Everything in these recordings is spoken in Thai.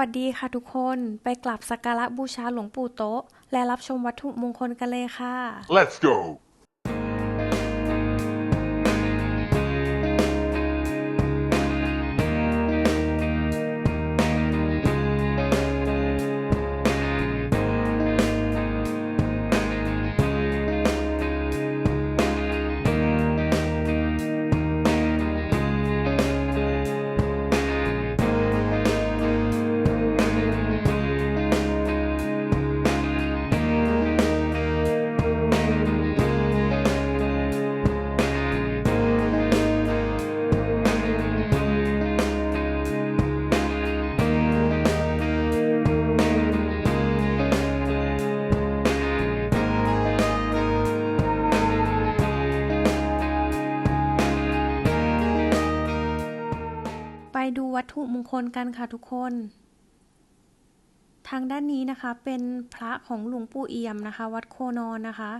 วัสดีค่ะทุกคนไปกราบสักการะบูชาหลวงปู่โต๊ะ และรับชมวัตถุมงคลกันเลยค่ะ Let's go. ถุมงคลกันค่ะทุกคน ทางด้านนี้นะคะเป็นพระของหลวงปู่เอี่ยมนะคะ วัดโคนอนนะคะ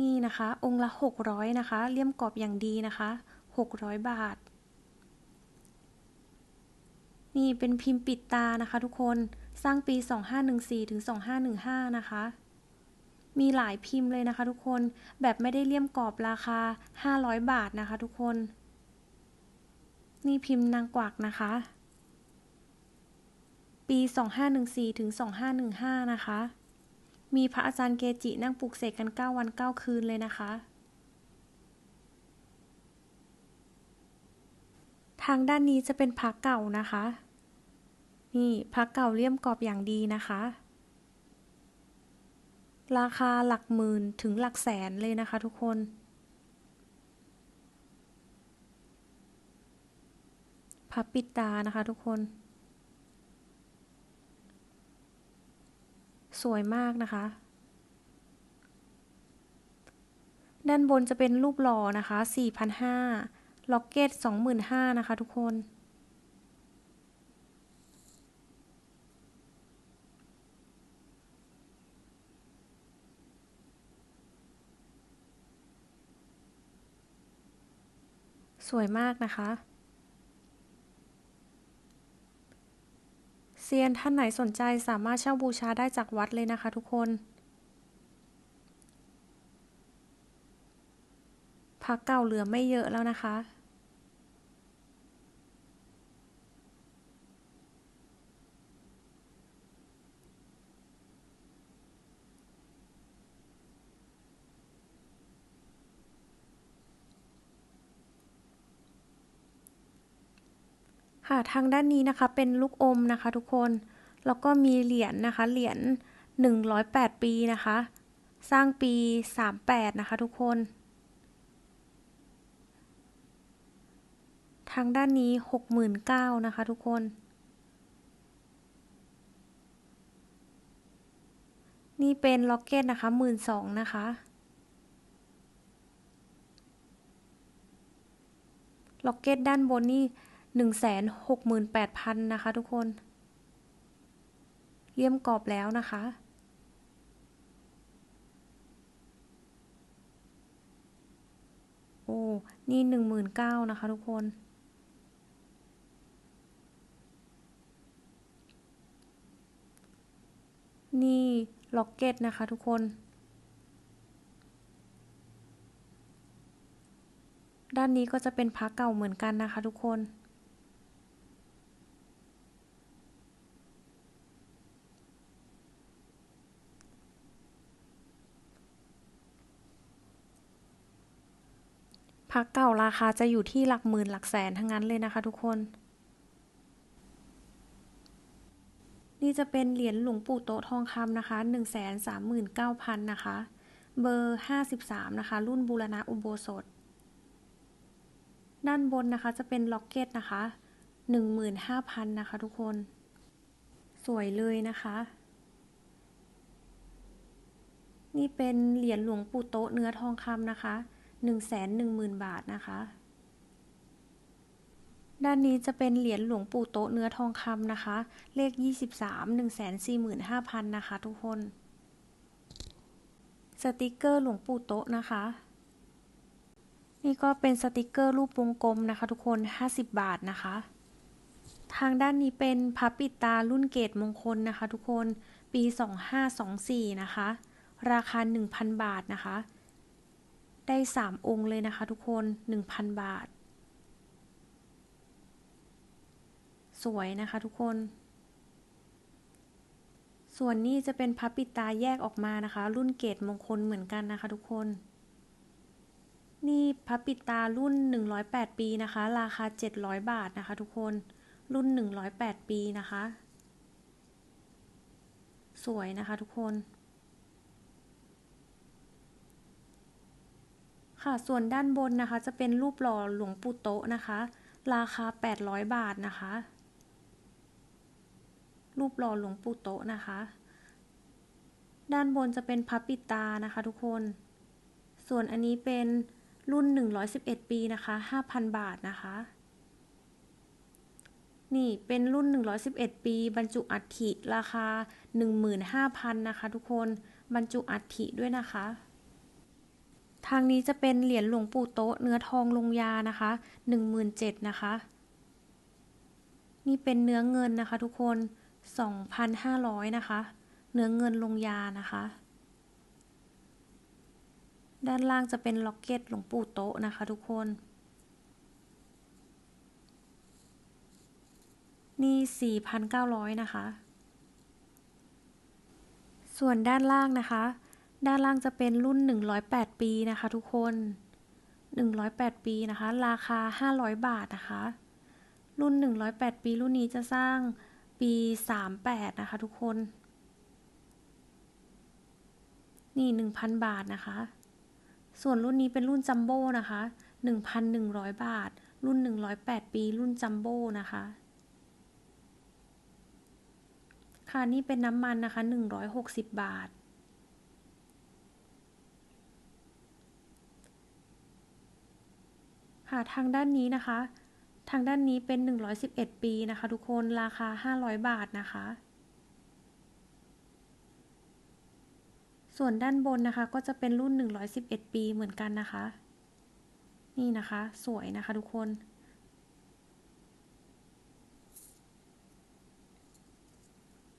นี่นะคะ องค์ละหกร้อยนะคะ เลี่ยมกรอบอย่างดีนะคะหกร้อยบาท นี่เป็นพิมพ์ปิดตานะคะ ทุกคนสร้างปี 2514ถึง2515 นะคะ มีหลายพิมพ์เลยนะคะ ทุกคน แบบไม่ได้เลี่ยมกรอบราคา 500 บาทนะคะ ทุกคน นี่พิมพ์นางกวักนะคะ ปี 2514 ถึง 2515 นะคะ มีพระอาจารย์เกจินั่งปลุกเสกกัน 9 วัน 9 คืนเลยนะคะ ทางด้านนี้จะเป็นพระเก่านะคะ นี่พระเก่าเลี่ยมกรอบอย่างดีนะคะ ราคาหลักหมื่นถึงหลักแสนเลยนะคะทุกคน พับปิดตานะคะทุกคน สวยมากนะคะ ด้านบนจะเป็นรูปหล่อนะคะ 4,500ล็อกเก็ต25,000นะคะทุกคนสวยมากนะคะ ซียนท่านไหนสนใจสามารถเช่าบูชาได้จากวัดเลยนะคะทุกคนพักเก่าเหลือไม่เยอะแล้วนะคะ ค่ะทางด้านนี้นะคะเป็นลูกอมนะคะทุกคนแล้วก็มีเหรียญนะคะเหรียญ108 ปีนะคะ สร้างปี 38 นะคะทุกคน ทางด้านนี้ 69,000นะคะทุกคน นี่เป็นล็อกเก็ตนะคะ12,000นะคะล็อกเก็ตด้านบนนี่ หนึ่งแสนหกหมื่นแปดพันนะคะทุกคน เลี่ยมกรอบแล้วนะคะ โอ้ นี่หนึ่งหมื่นเก้านะคะทุกคนนี่ล็อกเก็ตนะคะทุกคน ด้านนี้ก็จะเป็นพระเก่าเหมือนกันนะคะทุกคน พักเก่าราคาจะอยู่ที่หลักหมื่นหลักแสนทั้งนั้นเลยนะคะทุกคน นี่จะเป็นเหรียญหลวงปู่โตทองคำนะคะ 139,000 นะคะ เบอร์ 53 นะคะ รุ่นบูรณะอุโบสถ ด้านบนนะคะจะเป็นล็อกเก็ตนะคะ 15,000 นะคะทุกคน สวยเลยนะคะนี่เป็นเหรียญหลวงปู่โตะเนื้อทองคำนะคะ หนึ่งแสนหนึ่งหมื่นบาทนะคะ ด้านนี้จะเป็นเหรียญหลวงปู่โตะเนื้อทองคำนะคะ เลข 23 1 4 5 0 0 0 นะคะทุกคน สติกเกอร์หลวงปู่โตะนะคะ นี่ก็เป็นสติกเกอร์รูปวงกลมนะคะทุกคน 50 บาทนะคะ ทางด้านนี้เป็นพระปิดตารุ่นเกตมงคลนะคะทุกคน ปี 2524 นะคะ ราคา 1,000 บาทนะคะ ได้ 3 องค์เลยนะคะทุกคน 1,000 บาท สวยนะคะทุกคน ส่วนนี้จะเป็นพระปิดตาแยกออกมานะคะ รุ่นเกตมงคลเหมือนกันนะคะทุกคน นี่พระปิดตารุ่น 108 ปีนะคะ ราคา 700 บาทนะคะทุกคน รุ่น 108 ปีนะคะ สวยนะคะทุกคน ค่ะ ส่วนด้านบนนะคะ จะเป็นรูปหล่อหลวงปู่โตะนะคะ ราคา 800 บาทนะคะ รูปหล่อหลวงปู่โตะนะคะ ด้านบนจะเป็นพับปิตานะคะทุกคน ส่วนอันนี้เป็นรุ่น 111 ปีนะคะ 5,000 บาทนะคะ นี่เป็นรุ่น 111 ปี บรรจุอัฐิราคา 15,000นะคะทุกคน บรรจุอัฐิด้วยนะคะ ทางนี้จะเป็นเหรียญหลวงปู่โต๊ะเนื้อทองลงยานะคะ17,000นะคะ นี่เป็นเนื้อเงินนะคะทุกคน 2,500 นะคะ เนื้อเงินลงยานะคะ ด้านล่างจะเป็นล็อกเก็ตหลวงปู่โต๊ะนะคะทุกคน นี่ 4,900 นะคะ ส่วนด้านล่างนะคะ ด้านล่างจะเป็นรุ่น 108 ปีนะคะ ทุกคน 108 ปีนะคะ ราคา 500 บาทนะคะ รุ่น 108 ปีรุ่นนี้จะสร้างปี 38 นะคะ ทุกคน นี่ 1,000 บาทนะคะ ส่วนรุ่นนี้เป็นรุ่นจัมโบ้นะคะ 1,100 บาท รุ่น 108 ปีรุ่นจัมโบ้นะคะค่ะนี่เป็นน้ำมันนะคะ 160 บาท ค่ะทางด้านนี้นะคะ ทางด้านนี้เป็น 111 ปีนะคะ ทุกคนราคา 500 บาทนะคะ ส่วนด้านบนนะคะก็จะเป็นรุ่น 111 ปีเหมือนกันนะคะ นี่นะคะสวยนะคะทุกคน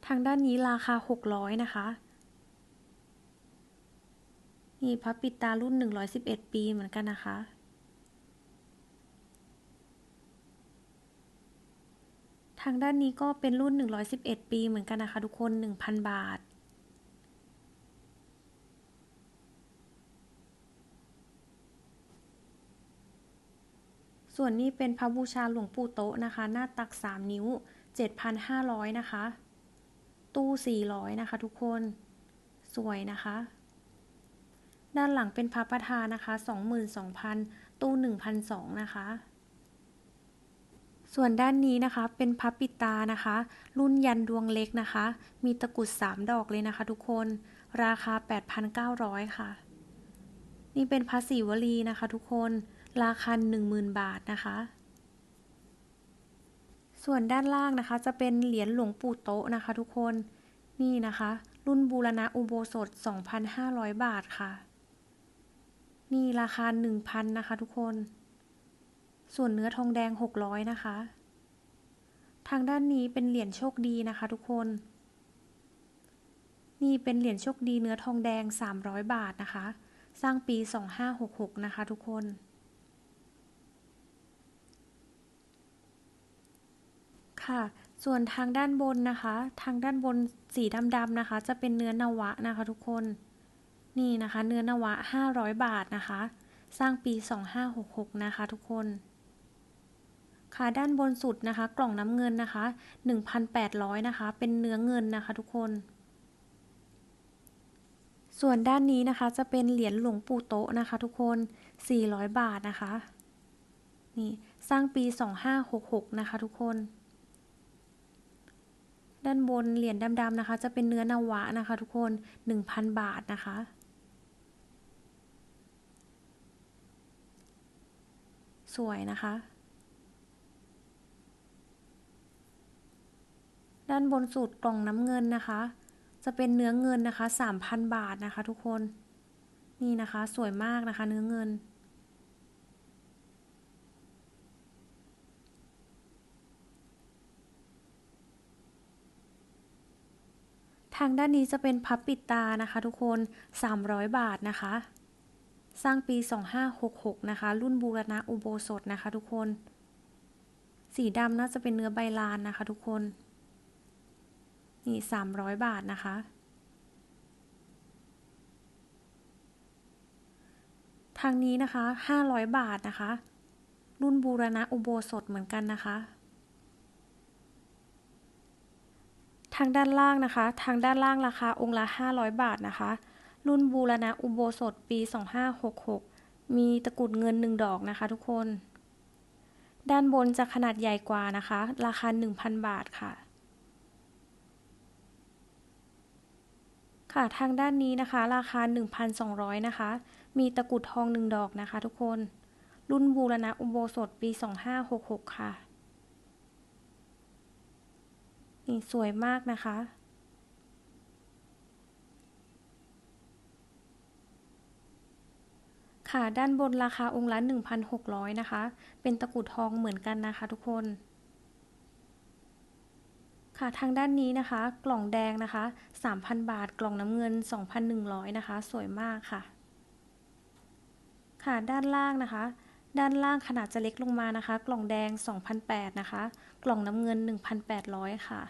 ทางด้านนี้ราคา 600 นะคะ นี่พับปิดตารุ่น 111 ปีเหมือนกันนะคะ ทางด้านนี้ก็เป็นรุ่น 111 ปีเหมือนกันนะคะทุกคน 1,000 บาท ส่วนนี้เป็นพระบูชาหลวงปู่โต๊ะนะคะ หน้าตัก 3 นิ้ว 7,500 นะคะ ตู้ 400 นะคะทุกคน สวยนะคะ ด้านหลังเป็นพับประธานนะคะ 22,000 ตู้ 1,200 นะคะ ส่วนด้านนี้นะคะเป็นพับปิตานะคะ รุ่นยันดวงเล็กนะคะ มีตะกุด 3 ดอกเลยนะคะทุกคน ราคา 8,900 ค่ะ นี่เป็นพระศิวลีนะคะทุกคน ราคา 10,000 บาทนะคะ ส่วนด้านล่างนะคะจะเป็นเหรียญหลวงปู่โตะนะคะทุกคน นี่นะคะ รุ่นบูรณะอุโบสถ 2,500 บาทค่ะ นี่ราคา 1,000นะคะทุกคน ส่วนเนื้อทองแดง 600 นะคะ ทางด้านนี้เป็นเหรียญโชคดีนะคะทุกคน นี่เป็นเหรียญโชคดีเนื้อทองแดง 300 บาทนะคะ สร้างปี 2566 นะคะทุกคนค่ะ ส่วนทางด้านบนนะคะ ทางด้านบนสีดำๆนะคะ จะเป็นเนื้อนวะนะคะทุกคน นี่นะคะ เนื้อนวะ 500 บาทนะคะ สร้างปี 2566 นะคะทุกคน ค่ะด้านบนสุดนะคะ กล่องน้ำเงินนะคะ 1,800 นะคะ เป็นเนื้อเงินนะคะทุกคน ส่วนด้านนี้นะคะจะเป็นเหรียญหลวงปู่โตะนะคะ ทุกคน 400 บาทนะคะ นี่ สร้างปี 2566 นะคะ ทุกคน ด้านบนเหรียญดำๆนะคะ จะเป็นเนื้อนาวะนะคะ ทุกคน 1,000 บาทนะคะสวยนะคะ ด้านบนสุดกล่องน้ำเงินนะคะ จะเป็นเนื้อเงินนะคะสามพันบาทนะคะทุกคน นี่นะคะสวยมากนะคะเนื้อเงิน ทางด้านนี้จะเป็นพับปิดตานะคะทุกคนสามร้อยบาทนะคะ สร้างปีสองห้าหกหกนะคะ รุ่นบูรณะอุโบสถนะคะทุกคน สีดำน่าจะเป็นเนื้อใบลานนะคะทุกคน นี่ 300 บาทนะคะ ทางนี้นะคะ 500 บาทนะคะ รุ่นบูรณะอุโบสถเหมือนกันนะคะ ทางด้านล่างนะคะ ทางด้านล่างราคาองค์ละ 500 บาทนะคะ รุ่นบูรณะอุโบสถปี 2566 มีตะกุดเงิน1ดอกนะคะทุกคน ด้านบนจะขนาดใหญ่กว่านะคะ ราคา 1,000 บาทค่ะ ค่ะทางด้านนี้นะคะ ราคา 1,200 นะคะ มีตะกุดทอง 1 ดอกนะคะ ทุกคน รุ่นบูรณะอุโบสถปี 2566 ค่ะ นี่สวยมากนะคะ ค่ะด้านบนราคาองค์ละ1,600 นะคะ เป็นตะกุดทองเหมือนกันนะคะ ทุกคน ค่ะทางด้านนี้นะคะ กล่องแดงนะคะ 3,000 บาท กล่องน้ำเงิน 2,100 นะคะ สวยมากค่ะ ค่ะด้านล่างนะคะ ด้านล่างขนาดจะเล็กลงมานะคะ กล่องแดง 2,008นะคะ กล่องน้ำเงิน 1,800 ค่ะ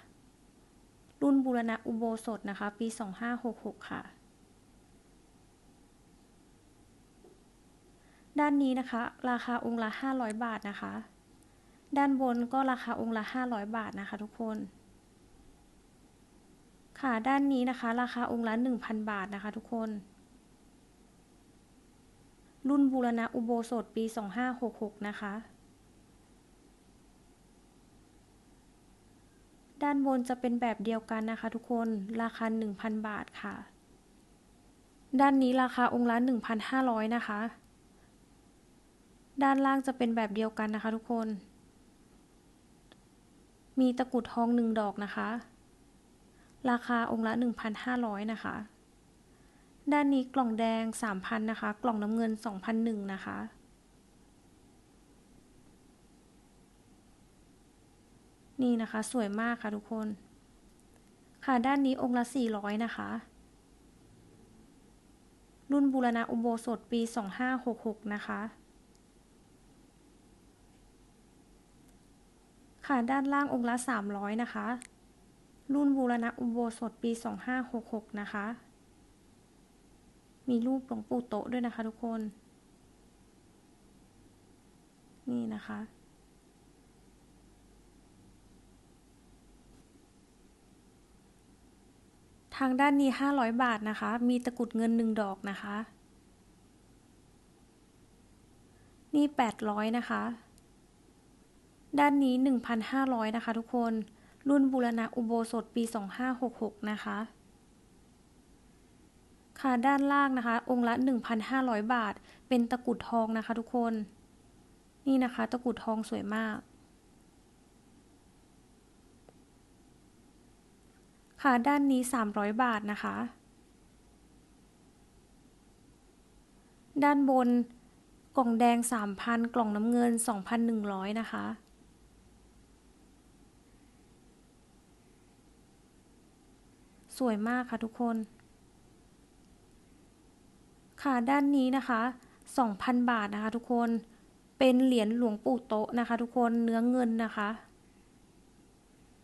รุ่นบูรณะอุโบสถนะคะ ปี 2566 ค่ะด้านนี้นะคะ ราคาองค์ละ 500 บาทนะคะ ด้านบนก็ราคาองค์ละ 500 บาทนะคะทุกคน ค่ะด้านนี้นะคะ ราคาองค์ละ 1,000 บาทนะคะ ทุกคน รุ่นบูรณะอุโบสถปี 2566 นะคะ ด้านบนจะเป็นแบบเดียวกันนะคะ ทุกคนราคา 1,000 บาทค่ะ ด้านนี้ราคาองค์ละ 1,500 นะคะ ด้านล่างจะเป็นแบบเดียวกันนะคะ ทุกคน มีตะกรุดทองหนึ่งดอกนะคะ ราคาองค์ละ 1,500 นะคะ ด้านนี้กล่องแดง 3,000 นะคะ กล่องน้ำเงิน 2,001 นะคะ นี่นะคะสวยมากค่ะทุกคน ค่ะด้านนี้องค์ละ 400 นะคะ รุ่นบูรณะอุโบสถปี 2566 นะคะ ค่ะด้านล่างองค์ละ 300 นะคะ รุ่นบูรณะอุโบสถปี 2566 นะคะ มีรูปหลวงปู่โตด้วยนะคะทุกคน นี่นะคะ ทางด้านนี้ 500 บาทนะคะ มีตะกุดเงิน1ดอกนะคะ นี่ 800 นะคะ ด้านนี้ 1,500 นะคะทุกคน รุ่นบูรณะอุโบสถปี 2566 นะคะ ค่ะด้านล่างนะคะ องค์ละ 1,500 บาท เป็นตะกุดทองนะคะทุกคน นี่นะคะตะกุดทองสวยมากค่ะด้านนี้ 300 บาทนะคะ ด้านบนกล่องแดง 3,000 กล่องน้ำเงิน 2,100 นะคะ สวยมากค่ะทุกคน ค่ะด้านนี้นะคะ 2,000 บาทนะคะ ทุกคน เป็นเหรียญหลวงปู่โตะนะคะ ทุกคนเนื้อเงินนะคะ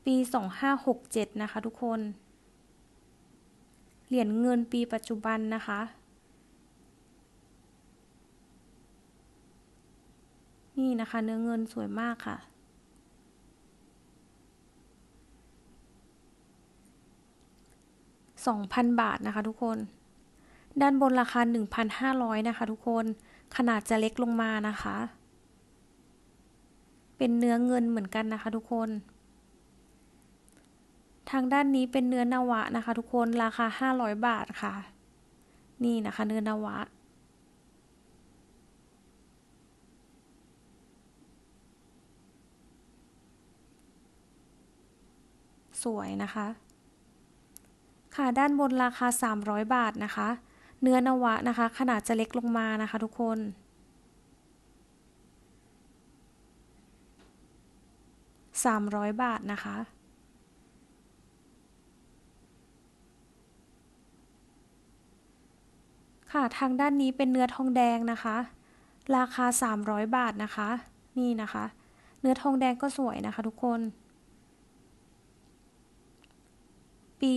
ปี 2567 นะคะ ทุกคน เหรียญเงินปีปัจจุบันนะคะนี่นะคะเนื้อเงินสวยมากค่ะ 2,000 บาทนะคะทุกคน ด้านบนราคา 1,500 นะคะทุกคน ขนาดจะเล็กลงมานะคะ เป็นเนื้อเงินเหมือนกันนะคะทุกคน ทางด้านนี้เป็นเนื้อนาวะนะคะ ทุกคน ราคา 500 บาทค่ะ นี่นะคะ เนื้อนาวะสวยนะคะ ค่ะด้านบนราคา 300 บาทนะคะ เนื้อนวะนะคะ ขนาดจะเล็กลงมานะคะ ทุกคนสามร้อยบาทนะคะ ค่ะทางด้านนี้เป็นเนื้อทองแดงนะคะ ราคาสามร้อยบาทนะคะ นี่นะคะ เนื้อทองแดงก็สวยนะคะ ทุกคน ปี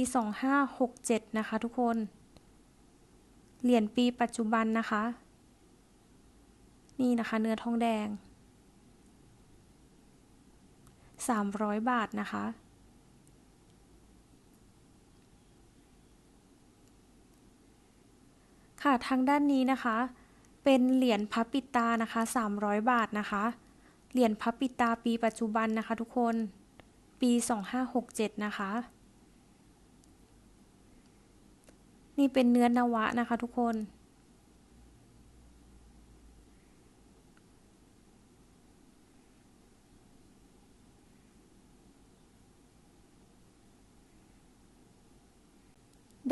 2567 นะคะทุกคน เหรียญปีปัจจุบันนะคะ นี่นะคะเนื้อทองแดง 300 บาทนะคะ ค่ะทางด้านนี้นะคะ เป็นเหรียญพับปิตานะคะ 300 บาทนะคะ เหรียญพับปิตาปีปัจจุบันนะคะทุกคน ปี 2567 นะคะ นี่เป็นเนื้อนวะนะคะทุกคน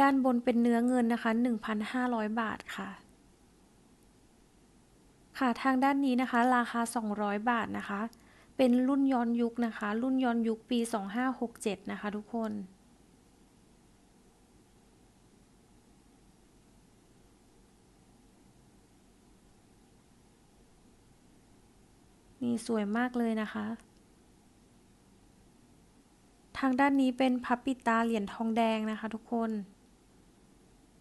ด้านบนเป็นเนื้อเงินนะคะ 1,500 บาทค่ะค่ะทางด้านนี้นะคะ ราคา 200 บาทนะคะ เป็นรุ่นย้อนยุคนะคะ รุ่นย้อนยุคปี 2567 นะคะทุกคน นี่สวยมากเลยนะคะ ทางด้านนี้เป็นพับปิตาเหรียญทองแดงนะคะทุกคน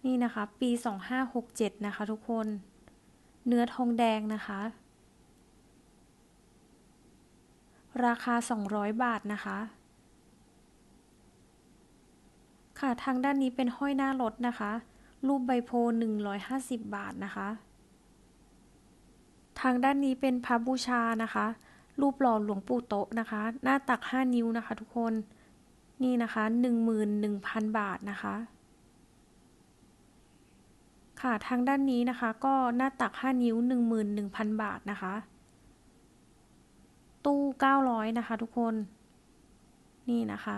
นี่นะคะ ปี 2567 นะคะทุกคน เนื้อทองแดงนะคะ ราคา 200 บาทนะคะค่ะทางด้านนี้เป็นห้อยหน้ารถนะคะ รูปใบโพ150 บาทนะคะ ทางด้านนี้เป็นพระบูชานะคะ รูปหล่อหลวงปู่โตะนะคะ หน้าตัก 5 นิ้วนะคะ ทุกคนนี่นะคะ 11,000 บาทนะคะ ค่ะทางด้านนี้นะคะ ก็หน้าตัก 5 นิ้ว 11,000 บาทนะคะ ตู้ 900 นะคะ ทุกคนนี่นะคะ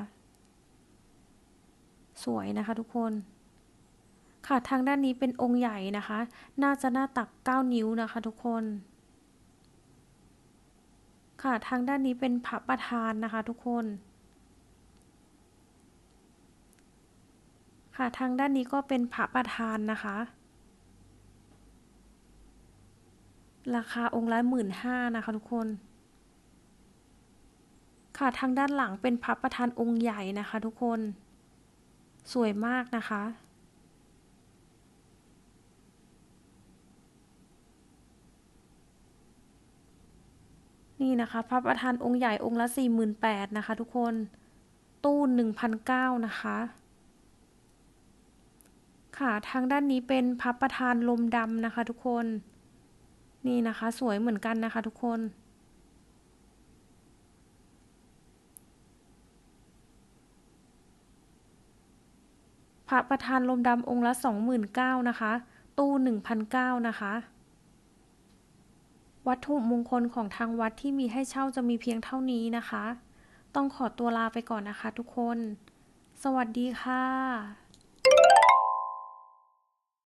สวยนะคะทุกคนค่ะทางด้านนี้เป็นองค์ใหญ่นะคะ น่าจะหน้าตัก 9 นิ้วนะคะทุกคน ค่ะทางด้านนี้เป็นพระประธานนะคะทุกคน ค่ะทางด้านนี้ก็เป็นพระประธานนะคะ ราคาองค์ละหมื่นห้านะคะทุกคน ค่ะทางด้านหลังเป็นพับประธานองค์ใหญ่นะคะทุกคน สวยมากนะคะ นี่นะคะพระประธานองค์ใหญ่องค์ละสี่หมื่นแปดนะคะ ทุกคนตู้หนึ่งพันเก้านะคะ ค่ะทางด้านนี้เป็นพับประธานลมดำนะคะ ทุกคนนี่นะคะ สวยเหมือนกันนะคะ ทุกคนพระประธานลมดำองค์ละสองหมื่นเก้านะคะ ตู้หนึ่งพันเก้านะคะ วัตถุมงคลของทางวัดที่มีให้เช่าจะมีเพียงเท่านี้นะคะ ต้องขอตัวลาไปก่อนนะคะทุกคน สวัสดีค่ะ